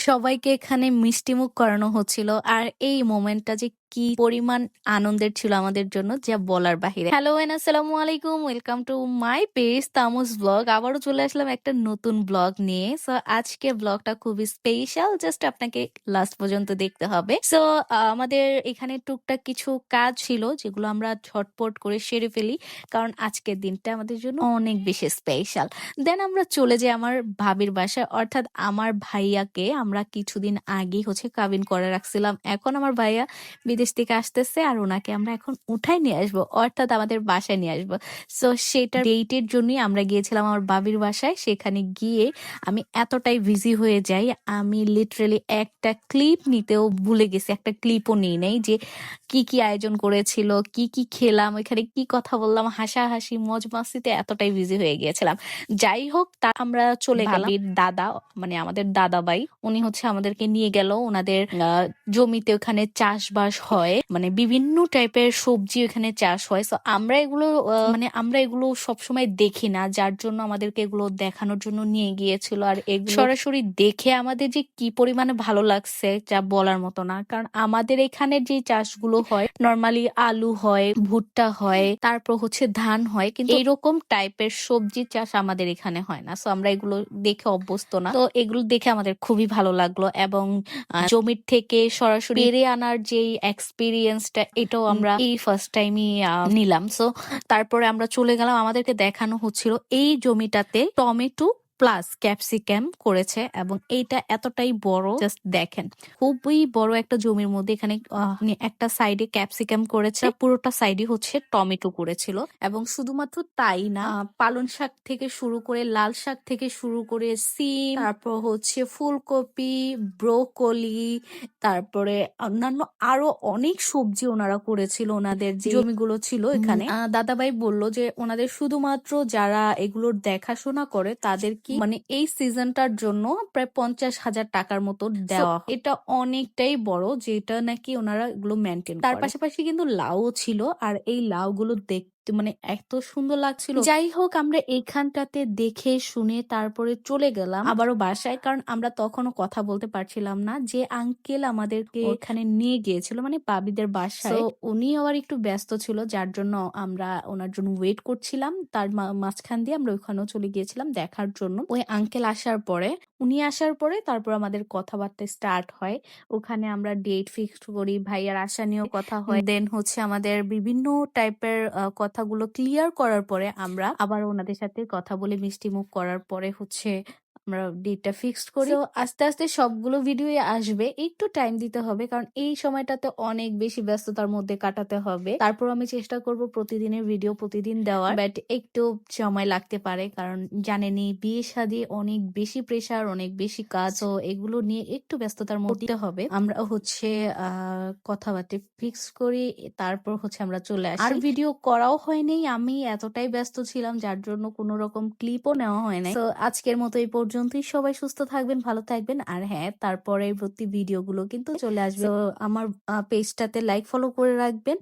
সবাইকে এখানে মিষ্টিমুখ করানো হচ্ছিল। আর এই মোমেন্টটা যে কি পরিমাণ আনন্দের ছিল আমাদের জন্য, যা বলার বাহিরে। হ্যালো এন আসসালামু আলাইকুম welcome to my page Tamus blog আবারও চলে আসলাম একটা নতুন ব্লগ নিয়ে। সো আজকে ব্লগটা খুবই স্পেশাল জাস্ট আপনাকে লাস্ট পর্যন্ত দেখতে হবে। সো আমাদের এখানে টুকটাক কিছু কাজ ছিল, যেগুলো আমরা ঝটপট করে সেরে ফেলি, কারণ আজকের দিনটা আমাদের জন্য অনেক বেশি স্পেশাল দেন আমরা চলে যাই আমার ভাবির বাসায়, অর্থাৎ আমার ভাইয়াকে আমরা কিছুদিন আগে হচ্ছে কাবিন করে রাখছিলাম। এখন আমার ভাইয়া বিদেশ থেকে আসতেছে আর ওনাকে আমরা এখন উঠাই নিয়ে আসব, অর্থাৎ আমাদের বাসায় নিয়ে আসব। সো সেটা ডেটের জন্যই আমরা গিয়েছিলাম আমার বাবির বাসায়, সেখানে গিয়ে আমি এতটাই বিজি হয়ে যাই, আমি লিটারেলি একটা ক্লিপ নিতেও ভুলে গেছি, একটা ক্লিপও নিই নাই যে কি কি আয়োজন করেছিল, কি কি খেলাম, ওইখানে কি কথা বললাম, হাসাহাসি মজ মাস্তিতে এতটাই বিজি হয়ে গিয়েছিলাম। যাই হোক, তা আমরা চলে গেলাম। দাদা মানে আমাদের দাদা ভাই উনি হচ্ছে আমাদেরকে নিয়ে গেল, ওনাদের জমিতে ওখানে চাষবাস হয় মানে বিভিন্ন টাইপের সবজি ওখানে চাষ হয়। তো আমরা এগুলো মানে আমরা এগুলো সবসময় দেখি না, যার জন্য আমাদেরকে এগুলো দেখানোর জন্য নিয়ে গিয়েছিল। আর এগুলো সরাসরি দেখে আমাদের যে কি পরিমাণে ভালো লাগছে, যা বলার মতো না। কারণ আমাদের এখানে যে চাষগুলো হয় নর্মালি আলু হয়, ভুট্টা হয়, তারপর হচ্ছে ধান হয়, কিন্তু এইরকম টাইপের সবজি চাষ আমাদের এখানে হয় না। সো আমরা এগুলো দেখে অভ্যস্ত না। তো এগুলো দেখে আমাদের খুবই ভালো লাগল এবং জমির থেকে সরাসরি পেরে আনার যে এক্সপিরিয়েন্সটা এটাও আমরা এই ফার্স্ট টাইমই নিলাম। সো তারপরে আমরা চলে গেলাম। আমাদেরকে দেখানো হচ্ছিল এই জমিটাতে টমেটো প্লাস ক্যাপসিকাম করেছে এবং এইটা এতটাই বড় জাস্ট দেখেন। খুবই বড় একটা জমির মধ্যে এখানে একটা সাইডে ক্যাপসিকাম করেছে। পুরোটা সাইডে হচ্ছে টমেটো করেছিল। এবং শুধুমাত্র তাই না আহ, পালং শাক থেকে শুরু করে লাল শাক থেকে শুরু করে সিম তারপর হচ্ছে ফুলকপি ব্রোকলি তারপরে অন্যান্য আরও অনেক সবজি ওনারা করেছিল ওনাদের যে জমিগুলো ছিল এখানে। দাদাভাই বলল যে ওনাদের শুধুমাত্র যারা এগুলোর দেখাশোনা করে তাদের কি? মানে এই সিজনটার জন্য প্রায় পঞ্চাশ হাজার টাকার মতো দেওয়া এটা অনেকটাই বড় যেটা নাকি ওনারা এগুলো মেনটেন তার পাশাপাশি কিন্তু লাউ ছিল আর এই লাউ গুলো মানে এত সুন্দর লাগছিল। যাই হোক আমরা এইখানটাতে দেখে শুনে তারপরে চলে গেলাম। আবারও বাসায় কারণ আমরা তখনও কথা বলতে পারছিলাম না যে আঙ্কেল আমাদেরকে ওখানে নিয়ে গিয়েছিল মানে বাবিদের বাসায়। উনি আবার একটু ব্যস্ত ছিল যার জন্য আমরা ওনার জন্য ওয়েট করছিলাম। তার মাঝখান দিয়ে আমরা ওখানেও চলে গিয়েছিলাম দেখার জন্য। ওই আঙ্কেল আসার পরে উনি আসার পরে তারপর আমাদের কথাবার্তা স্টার্ট হয়। ওখানে আমরা ডেট ফিক্সড করি ভাইয়ার আসা নিয়েও কথা হয়। দেন হচ্ছে আমাদের বিভিন্ন টাইপের কথাগুলো ক্লিয়ার করার পরে আমরা আবার ওনাদের সাথে কথা বলে মিষ্টি মুখ করার পরে হচ্ছে আমরা ডেটটা ফিক্সড করি। আস্তে আস্তে সবগুলো ভিডিও আসবে। একটু টাইম দিতে হবে, কারণ এই সময়টাতে অনেক বেশি ব্যস্ততার মধ্যে কাটাতে হবে। তারপর আমি চেষ্টা করব প্রতিদিনের ভিডিও প্রতিদিন দেওয়ার। বাট একটু সময় লাগতে পারে, কারণ জানেনই বিয়ে শাদী অনেক বেশি প্রেসার অনেক বেশি কাজ। তো এগুলো নিয়ে একটু ব্যস্ততার মধ্যে হবে। আমরা হচ্ছে কথাবার্তা ফিক্স করি, তারপর হচ্ছে আমরা চলে আসি। আর ভিডিও করাও হয়নি আমি এতটাই ব্যস্ত ছিলাম, যার জন্য কোনো রকম ক্লিপও নেওয়া হয় নাই। তো আজকের মতো এই পর্যন্তই সবাই সুস্থ থাকবেন ভালো থাকবেন। আর হ্যাঁ তারপরে প্রতি ভিডিওগুলো কিন্তু চলে আসবে। আমার পেজটাতে লাইক ফলো করে রাখবেন।